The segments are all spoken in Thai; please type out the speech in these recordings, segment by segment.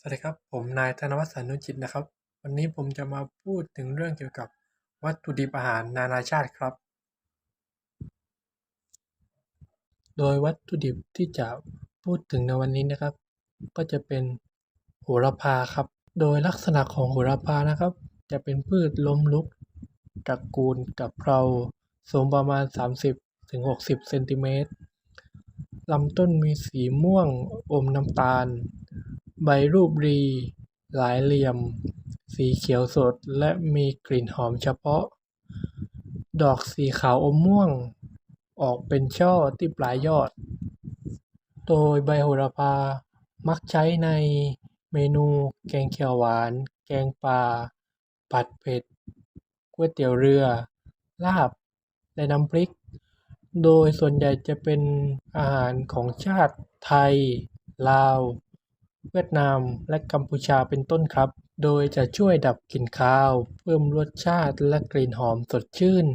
สวัสดีครับ ผมนายธนวัฒน์สันนุจิตนะครับ วันนี้ผมจะมาพูดถึงเรื่องเกี่ยวกับวัตถุดิบอาหารนานาชาติครับ โดยวัตถุดิบที่จะพูดถึงในวันนี้นะครับ ก็จะเป็นโหระพาครับ โดยลักษณะของโหระพานะครับ จะเป็นพืชล้มลุกตระกูลกับเพราสูงประมาณ 30-60เซนติเมตรลำต้นมีสีม่วงอมน้ำตาล ใบรูปรี หลายเหลี่ยม สีเขียวสดและมีกลิ่นหอมเฉพาะ ดอกสีขาวอมม่วง ออกเป็นช่อที่ปลายยอด โดยใบโหระพามักใช้ในเมนูแกงเขียวหวาน แกงป่าผัดเผ็ด ก๋วยเตี๋ยวเรือ ลาบ และน้ำพริก โดยส่วนใหญ่จะเป็นอาหารของชาติไทย ลาว เวียดนามและกัมพูชาเป็นต้นครับ โดยจะช่วยดับกลิ่นคาว เพิ่มรสชาติและกลิ่นหอมสดชื่น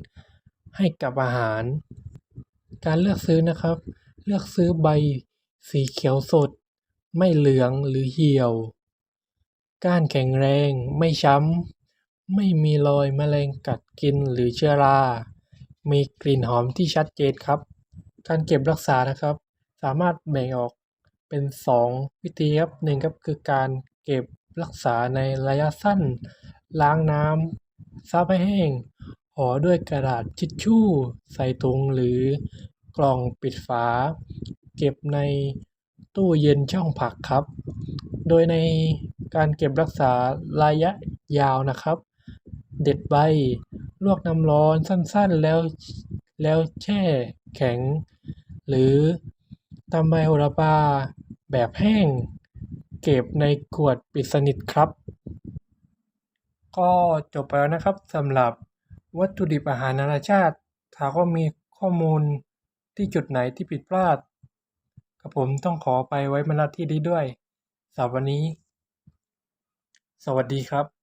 ให้กับอาหาร การเลือกซื้อนะครับ เลือกซื้อใบ สีเขียวสด ไม่เหลืองหรือเหี่ยว ก้านแข็งแรง ไม่ช้ำ ไม่มีรอยแมลงกัดกินหรือเชื้อรา มีกลิ่นหอมที่ชัดเจนครับ การเก็บรักษานะครับ สามารถแบ่งออก เป็น 2 วิธีครับหนึ่งครับคือการเก็บรักษาในระยะสั้น ล้างน้ำซับให้แห้งห่อด้วยกระดาษทิชชู่ ใส่ถุงหรือกล่องปิดฝา เก็บในตู้เย็นช่องผักครับ โดยในการเก็บรักษาระยะยาวนะครับ เด็ดใบ ลวกน้ำร้อนสั้นๆแล้วแล้วแช่แข็ง หรือตำใบโหระพา แบบแห้ง เก็บในขวดปิดสนิทครับ ก็จบไปแล้วนะครับสำหรับวัตถุดิบอาหารนานาชาติถ้าก็มีข้อมูลที่จุดไหนที่ผิดพลาดกับผมต้องขอไปไว้มาณที่นี้ด้วยสำหรับวันนี้ สวัสดีครับ